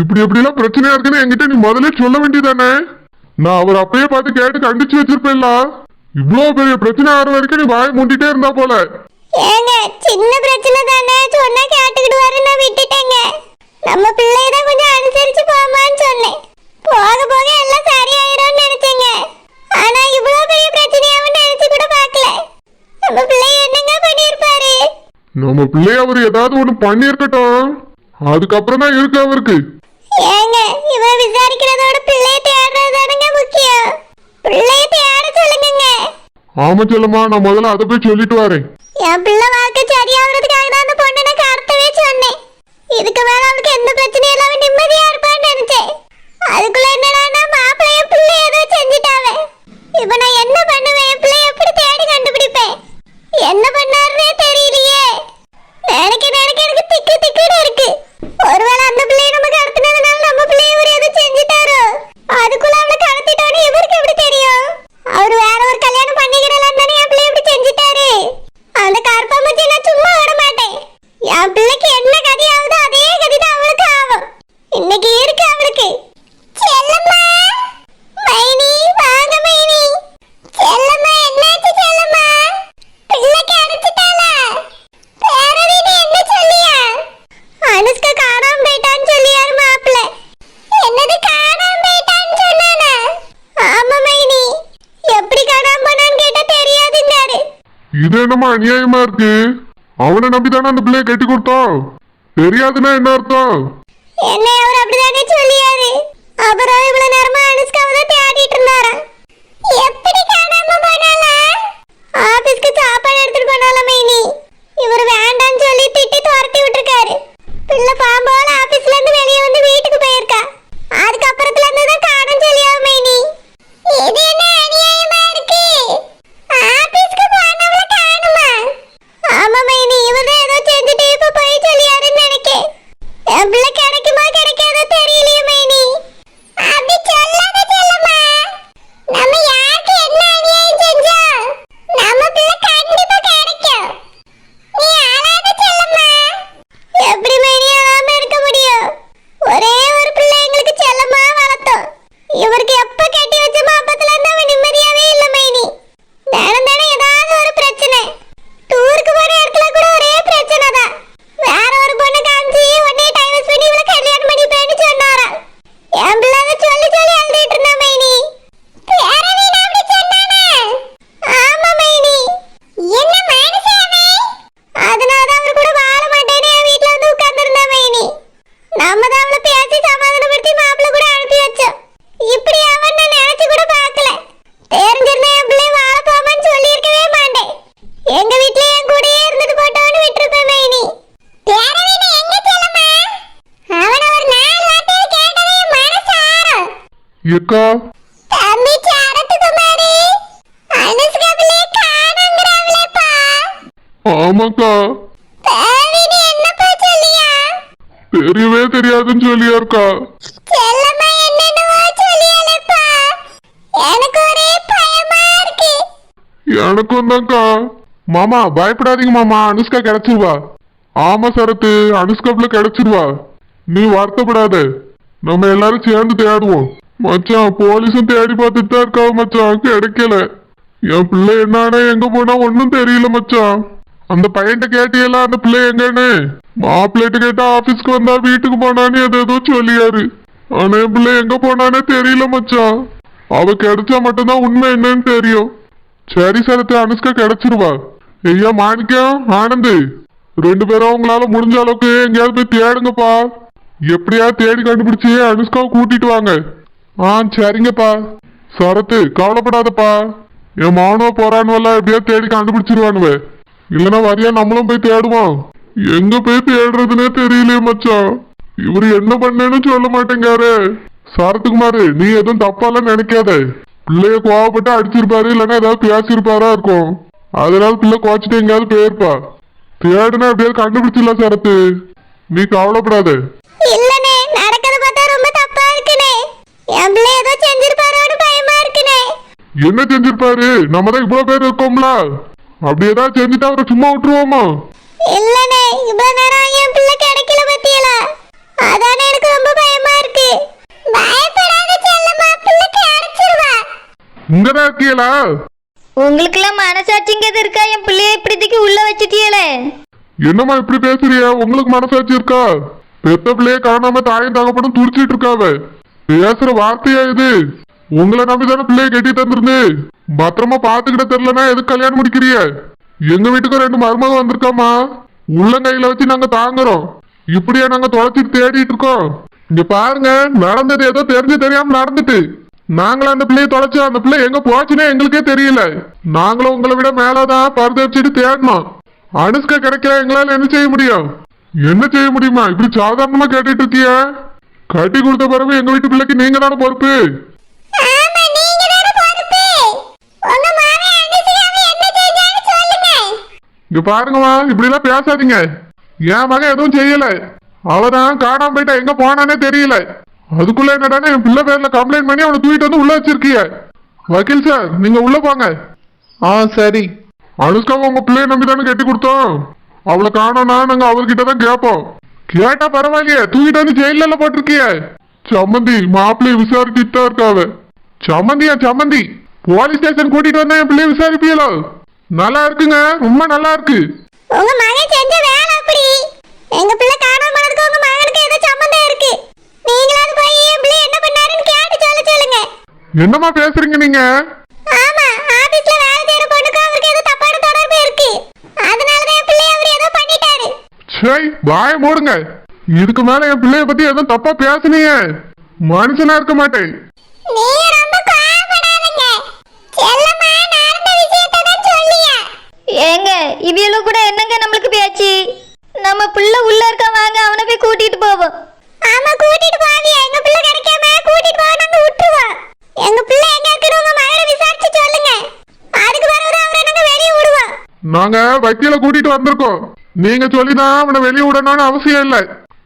இப்படி எப்படிலாம் பிரச்சனையா இருக்குன்னு என்கிட்ட நீ முதல்ல சொல்ல வேண்டியதானே? நான் அவர் அப்பயே பார்த்து கேட்டு கண்டிச்சு வச்சிருப்பேன்ல. இவ்வளோ பெரிய பிரச்சனை ஆகிற வரைக்கும் நீ வாயை மூண்டிட்டே இருந்தா போல. ஏங்க சின்ன பிரச்சனை தானே சொன்னா கேட்டுக்கிடுவாரு நான் விட்டுட்டேங்க. நம்ம பிள்ளைய தான் கொஞ்சம் அனுசரிச்சு போமான்னு சொன்னேன். போக போக எல்லாம் சரியாயிரும்னு நினைச்சேங்க. ஆனா இவ்வளவு பெரிய பிரச்சனையாவும் நினைச்சு கூட பார்க்கல. நம்ம பிள்ளைய என்னங்க பண்ணியிருப்பாரு? நம்ம பிள்ளைய அவர் ஏதாவது ஒண்ணு பண்ணியிருக்கட்டும். அதுக்கப்புறம் தான் இருக்கு அவருக்கு. இவ விசாரிக்கிறதோட பிள்ளைய தேடுறது தானங்க முக்கியம். பிள்ளைய தேட சொல்லுங்கங்க. ஆமா செல்லம்மா நான் முதல்ல அதை போய் சொல்லிட்டு வரேன். என் பிள்ளை வாழ்க்கை சரியாகிறதுக்காக தான் அந்த பொண்ணை நான் கடத்தவே சொன்னேன் இதுக்கு மேல அவளுக்கு எந்த பிரச்சனையும் இல்லாம நிம்மதியா இருப்பான்னு நினைச்சேன் அதுக்குள்ள என்னடா மாப்பிள்ளை என் பிள்ளை ஏதோ செஞ்சுட்டாவே இப்ப நான் என்ன பண்ணுவேன் என் பிள்ளை எப்படி தேடி கண்டுபிடிப்பேன் என்ன பண்ணாருன்னே தெரியலையே நினைக்க நினைக்க எனக்கு திக்கு திக்குன்னு இருக்கு ஒருவேளை அந்த பிள்ளையை நம்ம கடத்தினதுனால நம்ம பிள்ளைய இவர் எதுவும் செஞ்சுட்டாரோ அதுக்குள்ள அவளை கடத்திட்டோன்னு இவருக்கு எப்படி தெரியும் அவர் வேற ஒரு கல்யாணம் பண்ணிக்கிடலாம் தானே என் பிள்ளை இப்படி செஞ்சுட்டாரு அந்த கருப்பாம்பூச்சி நான் சும்மா விட மாட்டேன் என் பிள்ளைக்கு என்ன கதி ஆகுதோ அதே கதி தான் அவளுக்கு ஆகும் இன்னைக்கு இருக்கு அவளுக்கு செல்லம்மா மைனி வாங்க மைனி செல்லம்மா என்னாச்சு செல்லம்மா பிள்ளைக்கு அடிச்சிட்டாளா பேரவி நீ என்ன சொல்லியா அனுஷ்கா காணாம போயிட்டான்னு சொல்லியாரு மாப்பிள்ள என்னது காணாம போயிட்டான்னு சொன்னானா ஆமா மைனி எப்படி காணாம போனான்னு கேட்டா தெரியாதுன்னாரு இது என்னமா அநியாயமா இருக்கு? அவனை நம்பிதானே அந்த பிள்ளைய கட்டி கொடுத்தோம் தெரியாதுன்னா என்ன அர்த்தம்? என்ன அவர் அப்படிதானே சொல்லியாரு அப்புறம் இவ்வளவு நேரமா அனுஷ்காவை தான் தேடிட்டு இருந்தாராம் எப்படி காணாம போனாளா ஆபீஸ்க்கு சாப்பாடு எடுத்துட்டு போனால மைனி இவர் வேண்டாம்னு சொல்லி திட்டி துரத்தி விட்டுருக்காரு பிள்ளை பாம்போல ஆபீஸ்ல இருந்து வெளியே வந்து வீட்டுக்கு போயிருக்கா அதுக்கப்புறத்துல இருந்து தான் காணும் சொல்லியா மைனி இது என்ன அநியாயமா இருக்கு ஆபீஸ்க்கு போனவள காணுமா ஆமா மைனி இவர் தான் ஏதோ செஞ்சுட்டு இப்ப போய் சொல்லியாருன்னு நினைக்கேன் என் பிள்ளை கிடைக்குமா கிடைக்காதோ தெரியலையே மைனி அப்படி சொல்லாத செல்லம்மா நம்ம யாருக்கு என்ன அநியாயம் செஞ்சோம் நம்ம பிள்ளை கண்டிப்பா கிடைக்கும் நீ அழாத செல்லம்மா எப்படி மைனி அழாம இருக்க முடியும் ஒரே ஒரு பிள்ளை எங்களுக்கு செல்லமா வளர்த்தோம் இவருக்கு எப்ப கட்டி வச்ச மாப்பத்துல இருந்து அவன் நிம்மதியாவே இல்ல மைனி தினம் தினம் ஏதாவது ஒரு பிரச்சனை டூருக்கு போன இடத்துல கூட ஒரே பிரச்சனை தான் வேற ஒரு பொண்ணு காமிச்சு உடனே டைவர்ஸ் பண்ணி இவளை கல்யாணம் பண்ணிப்பேன்னு சொன்னாராம் என் பிள்ளை அதை சொல்லி சொல்லி அழுதுட்டு இருந்தா மைனி பேரவி நான் அப்படி சொன்னானா ஆமா மைனி என்ன மனுஷாமே அதனால தான் அவர் கூட வாழ மாட்டேன்னு என் வீட்ல வந்து உட்கார்ந்திருந்தா மைனி நாம தான் அவளை பேசி சமாதானப்படுத்தி மாப்பிள்ளை கூட அனுப்பி வச்சோம் இப்படி அவன் நான் நினைச்சு கூட பார்க்கல தெரிஞ்சிருந்தா என் பிள்ளை வாழ போமான்னு சொல்லியிருக்கவே மாட்டேன் எங்க வீட்ல என் கூடயே இருந்துட்டு போட்டோன்னு விட்டுருப்பேன் மைனி பேரவீன எங்க செல்லம்மா அவன ஒரு நாலு வார்த்தை கேட்டதே மனசு ஆறும் ஏக்கா. தம்பி சாரத்துக்குமாரி அனுஷ்கா பிள்ளை காணுங்கிறாங்களேப்பா ஆமாக்கா. பேரவீன என்னப்பா சொல்லியா? தெரியவே தெரியாதுன்னு சொல்லியாருக்கா செல்லம்மா என்னென்னவோ சொல்லியாலேப்பா எனக்கு ஒரே பயமா இருக்கு. எனக்கும் தான்க்கா. மாமா பயப்படாதீங்க மாமா. அனுஷ்கா கிடைச்சிருவா. ஆமா சரத்து அனுஷ்கா பிள்ளை கிடைச்சிருவா. நீ வருத்தப்படாத. நம்ம எல்லாரும் சேர்ந்து தேடுவோம். மச்சான் போலீஸும் தேடி பார்த்துட்டு தான் இருக்கா மச்சான் கிடைக்கல. என் பிள்ளை என்னானே எங்க போனா ஒன்னும் தெரியல மச்சான். அந்த பையன்கிட்ட கேட்டியல அந்த பிள்ளை எங்கன்னு? மாப்பிள்ளைட்டு கேட்டா ஆபீஸ்க்கு வந்தா வீட்டுக்கு போனான்னு எது ஏதோ சொல்லியாரு. ஆனா என் பிள்ளை எங்க போனானே தெரியல மச்சான். அவ கிடைச்சா மட்டும்தான் உண்மை என்னன்னு தெரியும். சரி சரத்து அனுஷ்கா கிடைச்சிருவா. ஐயா மாணிக்கம் ஆனந்து. ரெண்டு பேரும் உங்களால முடிஞ்ச அளவுக்கு எங்கேயாவது போய் தேடுங்கப்பா. எப்படியாவது தேடி கண்டுபிடிச்சி அனுஷ்காவை கூட்டிட்டு வாங்க. ஆ சரிங்கப்பா. சரத்து கவலைப்படாதப்பா. என் மாவனோ போறானுவெல்லாம் எப்படியாவது தேடி கண்டுபிடிச்சிருவானுவே. இல்லைன்னா வரியா நம்மளும் போய் தேடுவோம். எங்க போய் தேடுறதுனே தெரியலையே மச்சான். இவரு என்ன பண்ணேன்னு சொல்ல மாட்டேங்காரு. சரத்துக்குமாரு நீ எதுவும் தப்பாலாம் நினைக்காத. பிள்ளைய கோவப்பட்டு அடிச்சிருப்பாரு இல்லைன்னா ஏதாவது பேசியிருப்பாரா இருக்கும். அதனால பிள்ளை கோச்சிட்டு எங்கேயாவது போயிருப்பா. தேடுனா எப்படியாவது கண்டுபிடிச்சிடலாம் சரத்து. நீ கவலைப்படாத. இல்ல நடக்கத பார்த்தா ரொம்ப தப்பா இருக்குனே என் பிள்ளை ஏதோ செஞ்சிருப்பாரோன்னு பயமா இருக்குனே. என்ன செஞ்சிருப்பாரு? நம்ம தான் இவ்வளவு பேர் இருக்கோம்ல. அப்படி ஏதாவது செஞ்சுட்டா அவரை சும்மா விட்டுருவோமா? இல்லனே இவ்வளவு நேரம் என் பிள்ளை கிடைக்கல பத்தியலா? அதானே எனக்கு ரொம்ப பயமா இருக்கு. பயப்படாத செல்லம்மா பிள்ளை கிடைச்சிருவா இங்கதான் இருக்கீங்களா? உங்களுக்கெல்லாம் மனசாட்சிங்கிறது இருக்கா? என் பிள்ளைய இப்படிக்கு உள்ள வச்சிட்டியலே. என்னம்மா இப்படி பேசுறிய உங்களுக்கு மனசாட்சி இருக்கா? பெத்த பிள்ளைய காணாம தாயும் தகப்பனும் துடிச்சிட்டு இருக்காவ. பேசுற வார்த்தையா இது? உங்களை நம்பி தானே பிள்ளைய கட்டி தந்துருந்து? பத்திரமா பாத்துக்கிட்ட தெரியலனா எதுக்கு கல்யாணம் முடிக்கிறிய? எங்க வீட்டுக்கு ரெண்டு மருமக வந்திருக்காமா உள்ளங்கையில வச்சு நாங்க தாங்குறோம். இப்படியா நாங்க தொலைச்சிட்டு தேடிட்டு இருக்கோம். இங்க பாருங்க நடந்தது ஏதோ தெரிஞ்சு தெரியாம நடந்துட்டு. நாங்களும் அந்த பிள்ளைய தொலைச்சோம் அந்த பிள்ளை எங்க போச்சுன்னே எங்களுக்கே தெரியல. நாங்களும் உங்களை விட மேலதான் பரிதவிச்சுட்டு தேடணும். அனுஷ்கா கிடைக்கல எங்களால என்ன செய்ய முடியும்? என்ன செய்ய முடியுமா? இப்படி சாதாரணமா கேட்டுட்டு இருக்கிய? கட்டி கொடுத்த பிறகு எங்க வீட்டு பிள்ளைக்கு நீங்க தானே பொறுப்பு. இங்க பாருங்கம்மா இப்படி எல்லாம் பேசாதீங்க. என் மகன் எதுவும் செய்யல. அவதான் காணாம போயிட்டா எங்க போனானே தெரியல. அதுக்குள்ள என்னடானே என் பிள்ளை பேர்ல கம்ப்ளைண்ட் பண்ணி அவனை தூக்கிட்டு வந்து உள்ள வச்சிருக்கிய. வக்கீல் சார் நீங்க உள்ள போங்க. ஆ சரி. அனுஷ்காவை உங்க பிள்ளைய நம்பி தானே கட்டி கொடுத்தோம்? அவளை காணோம்னா நாங்க அவர்கிட்ட தான் கேட்போம். கேட்டா பரவாயில்லையே தூக்கிட்டு வந்து ஜெயில போட்டிருக்கிய. சம்மந்தி மாப்பிள்ளைய விசாரிச்சுட்டு தான் இருக்காவ. சம்மந்தியா சம்மந்தி? போலீஸ் ஸ்டேஷன் கூட்டிட்டு வந்தா என் பிள்ளைய விசாரிப்பீங்களோ? நல்லா இருக்குங்க ரொம்ப நல்லா இருக்கு. உங்க மகன் செஞ்ச வேலை அப்படி. எங்க பிள்ளை காணாம போனதுக்கு உங்க மகனுக்கு ஏதோ சம்பந்தம் இருக்கு. நீங்களாவது போய் என் பிள்ளை என்ன பண்ணாருன்னு கேட்டு சொல்ல சொல்லுங்க. என்னம்மா பேசுறீங்க நீங்க ஆமா ஆபீஸ்ல வேலை செய்யற பொண்ணுக்கு அவருக்கு ஏதோ தப்பான தொடர்பு இருக்கு அதனால தான் என் பிள்ளை அவர் ஏதோ பண்ணிட்டாரு சரி வாய மூடுங்க. இதுக்கு மேல என் பிள்ளைய பத்தி எதுவும் தப்பா பேசுனீங்க. மனுஷனா இருக்க மாட்டேன். ஏங்க இவியலு கூட என்னங்க நம்மளுக்கு பேச்சு? நம்ம புள்ள உள்ள இருக்க வாங்க அவனை போய் கூட்டிட்டு போவோம். ஆமா கூட்டிட்டு போவியா எங்க பிள்ளை கிடைக்காம கூட்டிட்டு போக நாங்க விட்டுருவோம். எங்க பிள்ளை எங்க இருக்குன்னு உங்க மகளை விசாரிச்சு சொல்லுங்க. அதுக்கு பிறகு அவரை நாங்க வெளியே விடுவோம். நாங்க வக்கீல கூட்டிட்டு வந்திருக்கோம். நீங்க சொல்லிதான் அவனை வெளியே விடணும்னு அவசியம் இல்லை.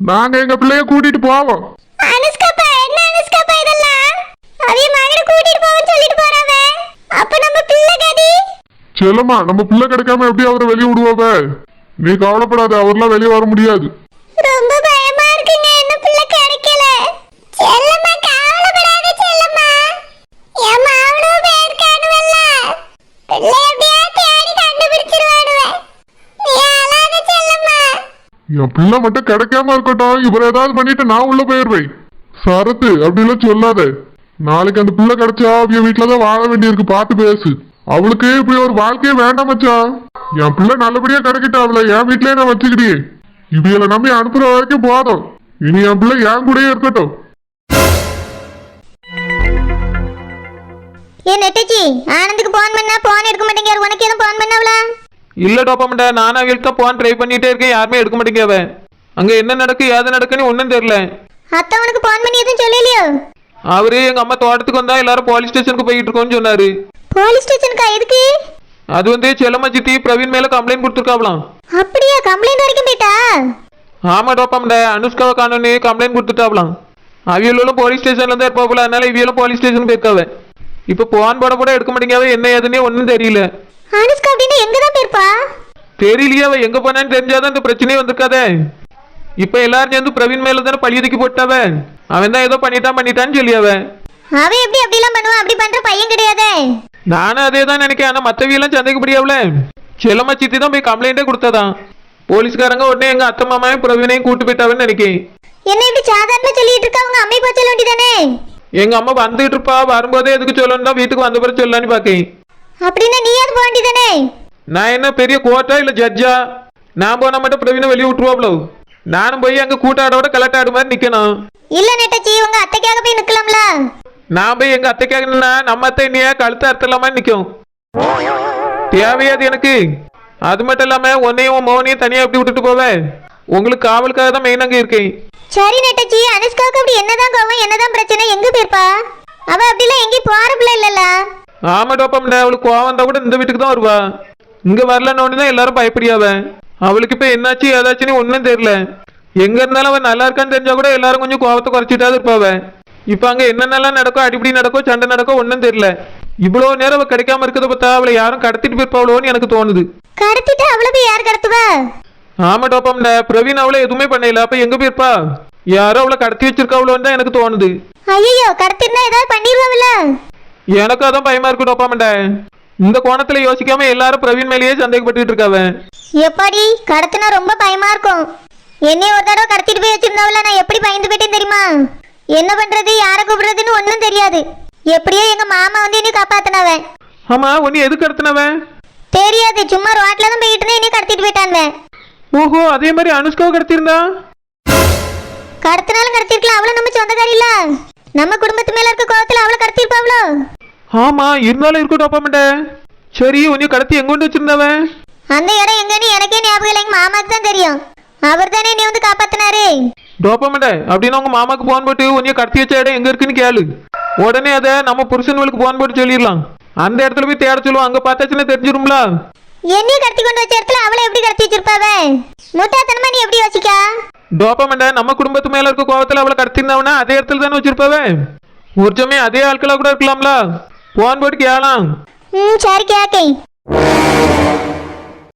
நாங்க எங்க பிள்ளைய கூட்டிட்டு போவோம். அனுஷ்காப்பா என்ன அனுஷ்காப்பா இதெல்லாம்? அவிய மகனை கூட்டிட்டு போவோம்னு சொல்லிட்டு போறாவ. அப்ப நம்ம பிள்ளை செல்லம்மா நம்ம பிள்ளை கிடைக்காம எப்படி அவரை வெளியே விடுவாவ? நீ கவலைப்படாத அவர்லாம் வெளியே வர முடியாது. ரொம்ப பயமா இருக்குங்க என்ன பிள்ளை கிடைக்கல செல்லம்மா கவலைப்படாத செல்லம்மா என் மாவனும் பேருக்கானுவல்ல பிள்ளை எப்படியா தேடி கண்டுபிடிச்சிருவானுவ நீ அழாத செல்லம்மா என் பிள்ளை மட்டும் கிடைக்காம இருக்கட்டும். இவர் ஏதாவது பண்ணிட்டு நான் உள்ள போயிடுவேன். சரத்து அப்படிலாம் சொல்லாத. நாளைக்கு அந்த பிள்ளை கிடைச்சா அவ வீட்டுல தான் வாழ வேண்டியிருக்கு. பார்த்து பேசு. அவளுக்கு இப்படி ஒரு வாழ்க்கையே வேண்டாம் மச்சான். என் பிள்ளை நல்லபடியா கிடைக்கட்டும் அவளை என் வீட்லயே நான் வச்சுக்கிட்டே இவியலை நம்பி அனுப்புற வரைக்கும் போதும். இனி என் பிள்ளை என் கூடயே இருக்கட்டும். ஏன் நெட்டச்சி ஆனந்துக்கு போன் பண்ணா போன் எடுக்க மாட்டேங்கிறார். உனக்கு எதுவும் போன் பண்ணாவளா? இல்ல டோப்பமண்ட நானும் அவளுக்கு போன் ட்ரை பண்ணிட்டே இருக்கேன் யாருமே எடுக்க மாட்டேங்காவ அங்க என்ன நடக்கு ஏது நடக்குன்னு ஒன்றும் தெரியல. அத்தை உனக்கு போன் பண்ணி எதுவும் சொல்லலையோ? அவரு எங்க அம்மா தோட்டத்துக்கு வந்தா எல்லாரும் போலீஸ் ஸ்டேஷனுக்கு போயிட்டு இருக்கோம்னு சொன்னாரு. போலீஸ் ஸ்டேஷனுக்கா எதுக்கு? அது வந்து செல்லம்மா சித்தி பிரவீன் மேல கம்ப்ளைண்ட் கொடுத்துருக்காவலாம் அப்படியா கம்ப்ளைண்ட் வரைக்கும் போயிட்டா? ஆமா டோப்பமண்ட அனுஷ்காவை காணோன்னு கம்ப்ளைண்ட் கொடுத்துட்டாவலாம் அவியலும் போலீஸ் ஸ்டேஷன்ல தான் இருப்பாப்புல அதனால இவியலும் போலீஸ் ஸ்டேஷன் போயிருக்காவ. இப்ப போன் போட கூட எடுக்க மாட்டேங்காவ என்ன ஏதுன்னே ஒன்றும் தெரியல. அனுஷ்கா அப்படின்னா எங்க தெரியலையே அவ எங்க போனான்னு தெரிஞ்சாதான் இந்த பிரச்சனையே வந்திருக்காதே. இப்ப எல்லாரும் சேர்ந்து பிரவீன் மேல தானே பழி தூக்கி போட்டாவ? அவன் தான் ஏதோ பண்ணிட்டான் பண்ணிட்டான்னு சொல்லி அவன் அவன் எப்படி அப்படிலாம் பண்ணுவான் அப்படி பண்ற பையன் கிடையாதே. நானும் அதே தான் நினைக்கிறேன். ஆனா மத்தவியெல்லாம் சந்தேகப்படியாவல செல்லம்மா சித்தி தான் போய் கம்ப்ளைண்டே கொடுத்ததான் போலீஸ்காரங்க உடனே எங்க அத்தை மாமாவையும் பிரவீனையும் கூட்டு போயிட்டாவன்னு நினைக்கிறேன். என்ன இப்படி சாதாரண சொல்லிட்டு இருக்கா? உங்க அம்மை போய் சொல்ல வேண்டியதானே? எங்க அம்மா வந்துட்டு இருப்பா வரும்போதே எதுக்கு சொல்லணும் வீட்டுக்கு வந்த பிறகு சொல்லலான்னு பாக்கேன் அப்படின்னா நீயாவது போக வேண்டியதானே? நான் என்ன பெரிய கோர்ட்டா இல்ல ஜட்ஜா நான் போனா மட்டும் பிரவீனை வெளியே விட்டுருவாப்ளோ நானும் போய் அங்க கூட்டாடோட கலட்டாடு மாதிரி நிக்கணும். இல்ல நெட்டச்சி உங்க அத்தைக்காக போய் நிக்கலாம்ல? நான் போய் எங்க அத்தைக்காக நின்னா நம்ம அத்தை என்னைய கழுத்து அறுத்தலாமா நிக்கும். தேவையாது எனக்கு. அது மட்டும் இல்லாம உன்னையும் உன் மோனையும் தனியா எப்படி விட்டுட்டு போவேன் உங்களுக்கு காவலுக்காக தான் மெயின் அங்க இருக்கேன். சரி நெட்டச்சி அனுஷ்காவுக்கு அப்படி என்னதான் கோவம் என்னதான் பிரச்சனை எங்க போயிருப்பா? அவ அப்படிலாம் எங்கேயும் போற பிள்ளை இல்லல்ல. ஆமா டோப்பம் அவளுக்கு கோவம் வந்தா கூட இந்த வீட்டுக்கு தான் வருவா. இங்க வரலன்னு தான் எல்லாரும் பயப்படியாவ அவளுக்கு இப்ப என்னாச்சு ஏதாச்சுன்னு ஒன்றும் தெரியல. எங்க இருந்தாலும் அவன் நல்லா இருக்கான்னு தெரிஞ்சா கூட எல்லாரும் கொஞ்சம் கோவத்தை குறைச்சிட்டாது இருப்பாவ. இப்ப அங்க என்னென்னலாம் நடக்கும் அடிப்படி நடக்கும் சண்டை நடக்கும் ஒன்றும் தெரியல. இவ்வளோ நேரம் அவ கிடைக்காம இருக்கிறத பார்த்தா அவளை யாரும் கடத்திட்டு போயிருப்பாவளோன்னு எனக்கு தோணுது. கடத்திட்டு அவ்வளவு யார் கடத்துவா? ஆமா டோப்பம்ல பிரவீன் அவளை எதுவுமே பண்ணல. அப்ப எங்க போயிருப்பா? யாரோ அவளை கடத்தி வச்சிருக்காவளோன்னு தான் எனக்கு தோணுது. ஐயோ கடத்திருந்தா ஏதாவது பண்ணிடுவாவில்ல எனக்கு அதான் பயமா இருக்கு டோப்பாமண்ட இந்த கோணத்துல யோசிக்காம எல்லாரும் பிரவீன் மேலேயே சந்தேகப்பட்டுட்டு இருக்காவ. எப்பாடி? கடத்தினா ரொம்ப பயமா இருக்கும். என்னைய ஒரு தடவை கடத்திட்டு போய் வச்சிருந்தாவில நான் எப்படி பயந்து போயிட்டேன் தெரியுமா? என்ன பண்றது யாரை கூப்பிடுறதுன்னு ஒன்றும் தெரியாது. எப்படியோ எங்க மாமா வந்து என்னை காப்பாத்தினவன் ஆமா உன்னை எதுக்கு கடத்தினவன் தெரியாது சும்மா ரோட்ல தான் போயிட்டு என்னைய கடத்திட்டு போயிட்டான்வன் ஓஹோ அதே மாதிரி அனுஷ்காவை கடத்திருந்தா கடத்தினாலும் கடத்திருக்கலாம் அவளும் நம்ம சொந்தக்காரி இல்ல. நம்ம குடும்பத்து மேல இருக்க கோவத்துல அவளை கடத்திருப்பாவளோ ஆமா இருந்தாலும் இருக்கும் டோப்பாமண்ட சரி உன்னை கடத்தி எங்க கொண்டு வச்சிருந்தவன்? அந்த இடம் எங்கன்னு எனக்கே ஞாபகம் இல்லை எங்க மாமாக்கு தான் தெரியும். அவர் தானே என்னை வந்து காப்பாத்தினாரு. டோப்பாமண்ட அப்படின்னா உங்க மாமாக்கு போன் போட்டு உன்னைய கடத்தி வச்ச இடம் எங்க இருக்குன்னு கேளு. உடனே அதை நம்ம புருஷன்களுக்கு போன் போட்டு சொல்லிடலாம். அந்த இடத்துல போய் தேட சொல்லுவோம் அங்க பார்த்தாச்சுன்னா தெரிஞ்சிரும்ல. என்னைய கடத்தி கொண்டு வச்ச இடத்துல அவளை எப்படி கடத்தி வச்சிருப்பாவ? முட்டாத்தனமா நீ எப்படி யோசிக்கா? டோப்பாமண்ட நம்ம குடும்பத்து மேல இருக்க கோவத்துல அவளை கடத்திருந்தவனா அதே இடத்துல தானே வச்சிருப்பாவே? ஒரு சமயம் அதே ஆட்களா கூட இருக்கலாம்ல. போன் போட்டு கேளாம். ம் சரி கேக்கேன்